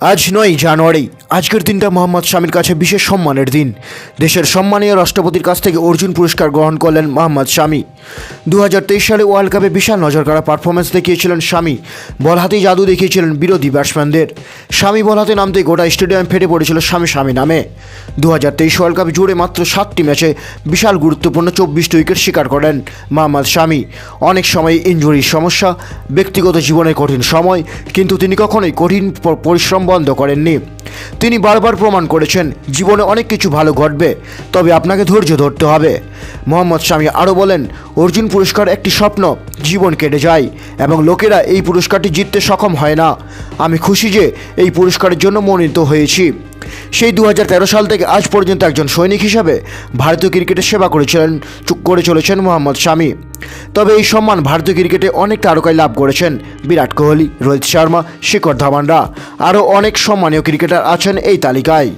আজ নয় জানুয়ারি। আজকের দিনটা মোহাম্মদ শামির কাছে বিশেষ সম্মানের দিন। দেশের সম্মানীয় রাষ্ট্রপতির কাছ থেকে অর্জুন পুরস্কার গ্রহণ করলেন মোহাম্মদ শামি। দু সালে ওয়ার্ল্ড কাপে বিশাল নজর কাড়া পারফরমেন্স দেখিয়েছিলেন শামি। বল হাতেই জাদু দেখিয়েছিলেন বিরোধী ব্যাটসম্যানদের স্বামী বল হাতে নামতে গোটা স্টেডিয়াম ফেটে পড়েছিল স্বামী স্বামী নামে। দু হাজার তেইশ ওয়ার্ল্ড কাপ জুড়ে মাত্র সাতটি ম্যাচে বিশাল গুরুত্বপূর্ণ চব্বিশটি উইকেট শিকার করেন মোহাম্মদ শামি। অনেক সময় ইঞ্জুরির সমস্যা, ব্যক্তিগত জীবনের কঠিন সময়, কিন্তু তিনি কখনোই কঠিন পরিশ্রম বন্ধ করেননি। তিনি বারবার প্রমাণ করেছেন, জীবনে অনেক কিছু ভালো ঘটবে, তবে আপনাকে ধৈর্য ধরতে হবে। মোহাম্মদ স্বামী আরও বলেন, অর্জুন পুরস্কার একটি স্বপ্ন, জীবন কেটে যায়, এবং লোকেরা এই পুরস্কারটি জিততে সক্ষম হয় না। আমি খুশি যে এই পুরস্কারের জন্য মনোনীত হয়েছি। সেই দু হাজার তেরো সাল থেকে আজ পর্যন্ত একজন সৈনিক হিসাবে ভারতীয় ক্রিকেটের সেবা করেছিলেন করে চলেছেন মোহাম্মদ শামি। তবে এই সম্মান ভারতীয় ক্রিকেটে অনেক তারকাই লাভ করেছেন। বিরাট কোহলি, রোহিত শর্মা, শিখর ধাবানরা আরও অনেক সম্মানীয় ক্রিকেটার আছেন এই তালিকায়।